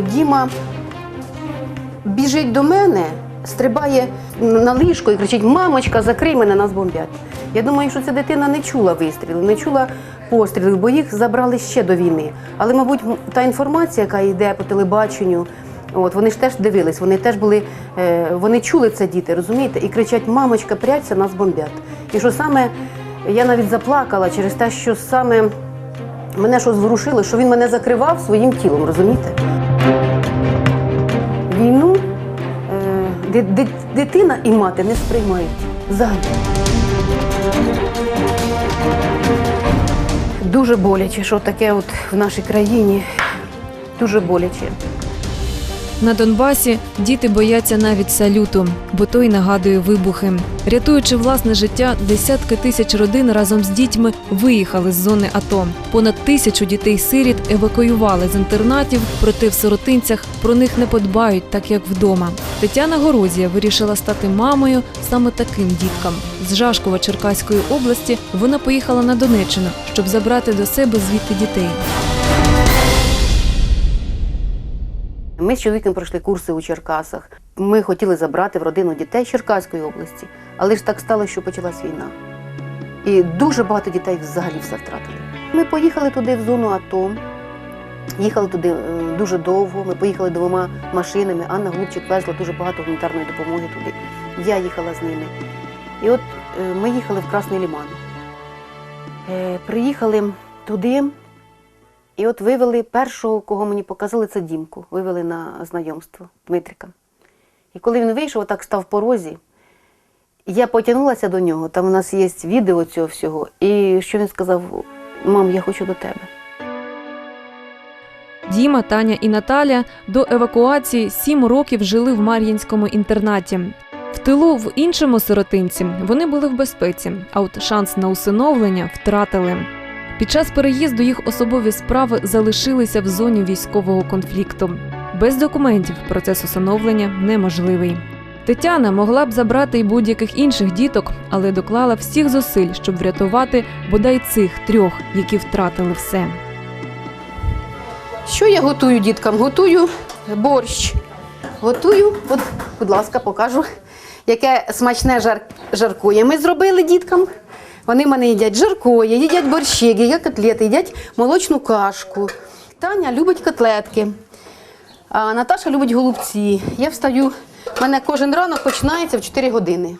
Діма біжить до мене, стрибає на ліжко і кричить: Мамочка, закрий мене, нас бомбять. Я думаю, що ця дитина не чула вистрілів, не чула пострілів, бо їх забрали ще до війни. Але, мабуть, та інформація, яка йде по телебаченню, от вони ж теж дивились, вони теж були, е, вони чули це діти, розумієте, і кричать: Мамочка, прячься, нас бомбять. І що саме я навіть заплакала через те, що саме мене що зворушило, що він мене закривав своїм тілом, розумієте? Війну е, ди- ди- дитина і мати не сприймають взагалі. Дуже боляче, що таке от в нашій країні. Дуже боляче. На Донбасі діти бояться навіть салюту, бо той нагадує вибухи. Рятуючи власне життя, десятки тисяч родин разом з дітьми виїхали з зони АТО. Понад тисячу дітей-сиріт евакуювали з інтернатів, проте в сиротинцях про них не подбають, так як вдома. Тетяна Горозія вирішила стати мамою саме таким діткам. З Жашкова Черкаської області вона поїхала на Донеччину, щоб забрати до себе звідти дітей. Ми з чоловіком пройшли курси у Черкасах. Ми хотіли забрати в родину дітей з Черкаської області, але ж так стало, що почалась війна. І дуже багато дітей взагалі все втратили. Ми поїхали туди в зону АТО. Їхали туди е, дуже довго. Ми поїхали двома машинами. Анна Глубчик везла дуже багато гуманітарної допомоги туди. Я їхала з ними. І от е, ми їхали в Красний Ліман. Е, Приїхали туди, і от вивели першого, кого мені показали, це Дімку. Вивели на знайомство Дмитрика. І коли він вийшов, так став в порозі, я потягнулася до нього, там у нас є відео цього всього. І що він сказав: мам, я хочу до тебе. Діма, Таня і Наталя до евакуації сім років жили в Мар'їнському інтернаті. В тилу в іншому сиротинці вони були в безпеці, а от шанс на усиновлення втратили. Під час переїзду їх особові справи залишилися в зоні військового конфлікту. Без документів процес усиновлення неможливий. Тетяна могла б забрати й будь-яких інших діток, але доклала всіх зусиль, щоб врятувати бодай цих трьох, які втратили все. Що я готую діткам? Готую борщ. Готую, от, будь ласка, покажу, яке смачне жар... жаркоє ми зробили діткам. Вони в мене їдять жаркоє, їдять борщі, їдять котлети, їдять молочну кашку. Таня любить котлетки, а Наташа любить голубці. Я встаю, в мене кожен ранок починається в 4 години.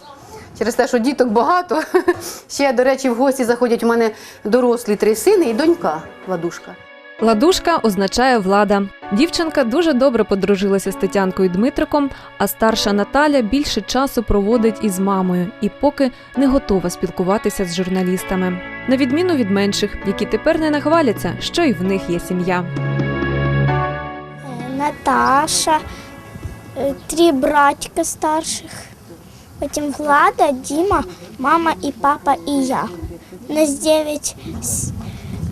Через те, що діток багато. Ще, до речі, в гості заходять у мене дорослі три сини і донька Ладушка. Ладушка означає влада. Дівчинка дуже добре подружилася з Тетянкою Дмитриком, а старша Наталя більше часу проводить із мамою і поки не готова спілкуватися з журналістами. На відміну від менших, які тепер не нахваляться, що й в них є сім'я. Наташа, е, три братика старших. Потім Влада, Діма, мама і папа і я. Нас дев'ять,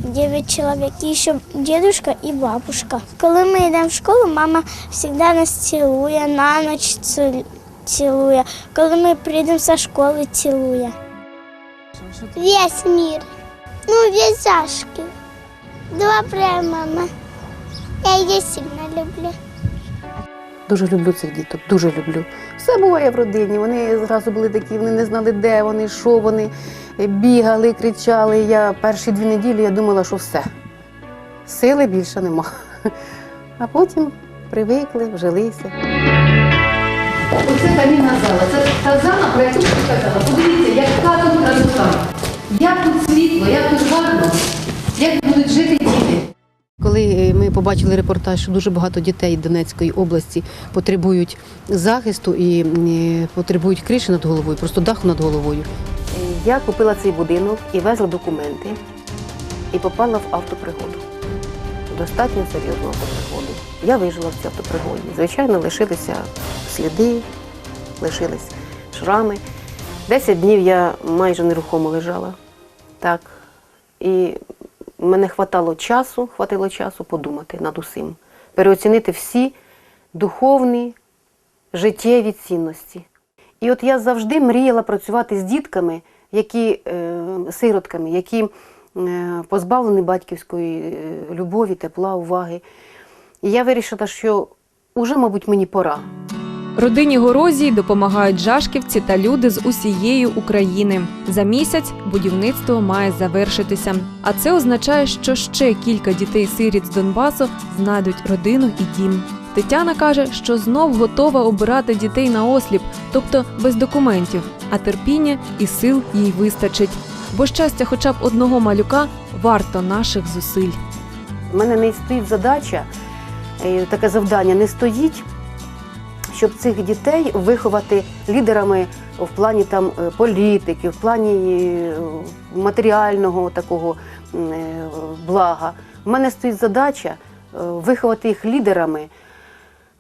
с- дев'ять чоловік. І ще дідусь і бабушка. Коли ми йдемо в школу, мама завжди нас цілує, на ніч ці- цілує. Коли ми прийдемо зі школи, цілує. Весь мир. Ну, весь Зашки. Добрая мама. Я її сильно люблю. Дуже люблю цих діток, дуже люблю. Все буває в родині. Вони зразу були такі, вони не знали, де вони, що вони е, бігали, кричали. Я перші дві неділі я думала, що все. Сили більше нема. А потім привикли, вжилися. Оце камінна зала. Це та зала, про яку я сказала. Подивіться, побачили репортаж, що дуже багато дітей Донецької області потребують захисту і потребують криші над головою, просто даху над головою. Я купила цей будинок і везла документи і попала в автопригоду. Достатньо серйозну автопригоду. Я вижила в цій автопригоді. Звичайно, лишилися сліди, лишились шрами. Десять днів я майже нерухомо лежала. Так. І мене хватало часу, хватило часу подумати над усім, переоцінити всі духовні, життєві цінності. І от я завжди мріяла працювати з дітками, які е, сиротками, які е, позбавлені батьківської е, любові, тепла, уваги. І я вирішила, що вже, мабуть, мені пора. Родині Горозії допомагають жашківці та люди з усієї України. За місяць будівництво має завершитися. А це означає, що ще кілька дітей-сиріт з Донбасу знайдуть родину і дім. Тетяна каже, що знов готова обирати дітей на осліп, тобто без документів, а терпіння і сил їй вистачить. Бо щастя, хоча б одного малюка варто наших зусиль. У мене не стоїть задача, е, таке завдання не стоїть, щоб цих дітей виховати лідерами в плані там е, політики, в плані е, матеріального такого е, блага. У мене стоїть задача виховати їх лідерами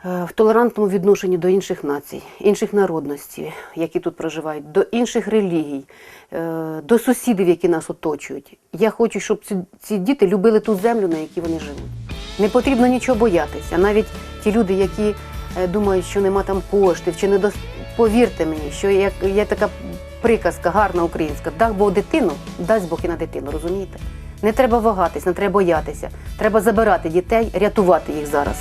в толерантному відношенні до інших націй, інших народностей, які тут проживають, до інших релігій, до сусідів, які нас оточують. Я хочу, щоб ці, ці діти любили ту землю, на якій вони живуть. Не потрібно нічого боятися. Навіть ті люди, які думають, що нема там коштів, чи не до... повірте мені, що як є така приказка гарна українська, дай Бог дитину, дасть Бог і на дитину, розумієте? Не треба вагатись, не треба боятися. Треба забирати дітей, рятувати їх зараз.